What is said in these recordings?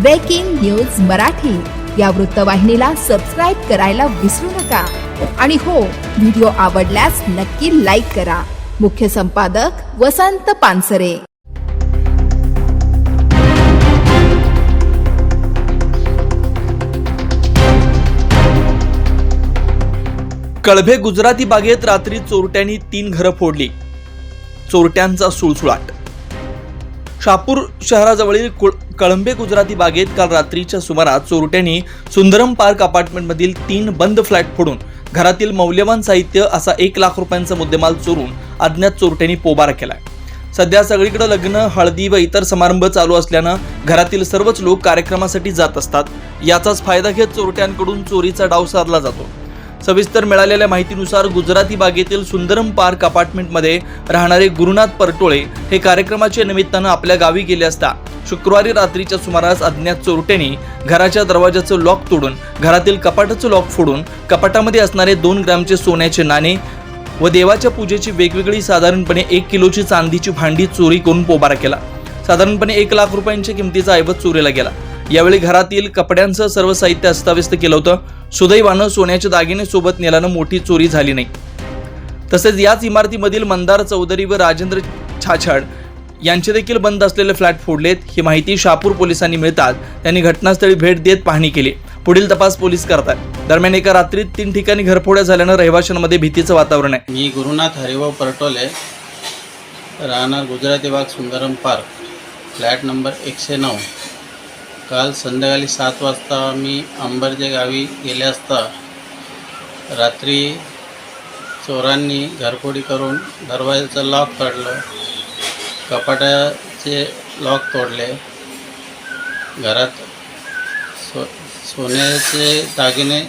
Breaking news Marathi या वृत्तवाहिनीला subscribe करायला विसरू नका. आणि हो व्हिडिओ आवडल्यास नक्की लाईक करा. मुख्य संपादक वसंत पानसरे. कळभे गुजराती बागेत रात्री चोरट्यांनी तीन घरं फोडली. चोरट्यांचा सुळसुळाट. शापूर शहराजवळील कुळ- कळंबे गुजराती बागेत काल रात्रीच्या सुमारास चोरट्यांनी सुंदरम पार्क अपार्टमेंटमधील तीन बंद फ्लॅट फोडून घरातील मौल्यवान साहित्य असा एक लाख रुपयांचा मुद्देमाल चोरून अज्ञात चोरट्यांनी पोबारा केलाय. सध्या सगळीकडे लग्न हळदी व इतर समारंभ चालू असल्यानं घरातील सर्वच लोक कार्यक्रमासाठी जात असतात. याचाच फायदा घेत चोरट्यांकडून चोरीचा डाव साधला जातो. सविस्तर मिळालेल्या माहितीनुसार गुजराती बागेतील सुंदरम पार्क अपार्टमेंटमध्ये राहणारे गुरुनाथ परटोळे हे कार्यक्रमाच्या निमित्तानं आपल्या गावी गेले असता. शुक्रवारी रात्रीच्या सुमारास अज्ञात चोरट्यांनी घराच्या दरवाजाचं लॉक तोडून घरातील कपाटाचं लॉक फोडून कपाटामध्ये असणारे दोन ग्रॅमचे सोन्याचे नाणे व देवाच्या पूजेची वेगवेगळी साधारणपणे एक किलोची चांदीची भांडी चोरी करून पोबारा केला. साधारणपणे एक लाख रुपयांच्या किमतीचा ऐवज चोरीला गेला. यावेळी घरातील कपड्यांचं सर्व साहित्य अस्ताव्यस्त केलं होतं. सुदैवानं सोन्याचे दागिने सोबत नेल्यानं मोठी चोरी झाली नाही. तसेच याच इमारतीमधील मंदार चौधरी व राजेंद्र छाछाड यांचे देखील बंद असलेले फ्लॅट फोडलेत ही माहिती शहापूर पोलिसांनी मिळतात त्यांनी घटनास्थळी भेट देत पाहणी केली. पुढील तपास पोलीस करतात. दरम्यान एका रात्रीत तीन ठिकाणी घरफोड्या झाल्यानं रहिवाशांमध्ये भीतीचं वातावरण आहे. मी गुरुनाथ हरिभाऊ परटोले राहणार गुजराती बाग सुंदरम पार्क फ्लॅट नंबर एकशे नऊ. काल संध्याकाळी सात वाजता मी अंबरजे गावी गेले असता रात्री चोरांनी घरफोडी करून दरवाजाचं लॉक काढलं. कपाटाचे लॉक तोडले. घरात सो सोन्याचे दागिने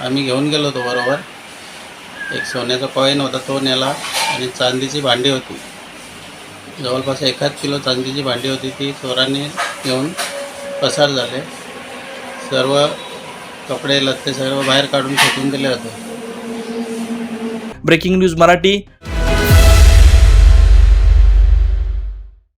आम्ही घेऊन गेलो होतो बरोबर. एक सोन्याचा कॉईन होता तो नेला आणि चांदीची भांडी होती. जवळपास एकाच किलो चांदीची भांडी होती ती चोरांनी घेऊन पसार झाले. सर्व कपडे लत्ते सर्व बाहेर काढून फेकून दिले होते. Breaking news Marathi.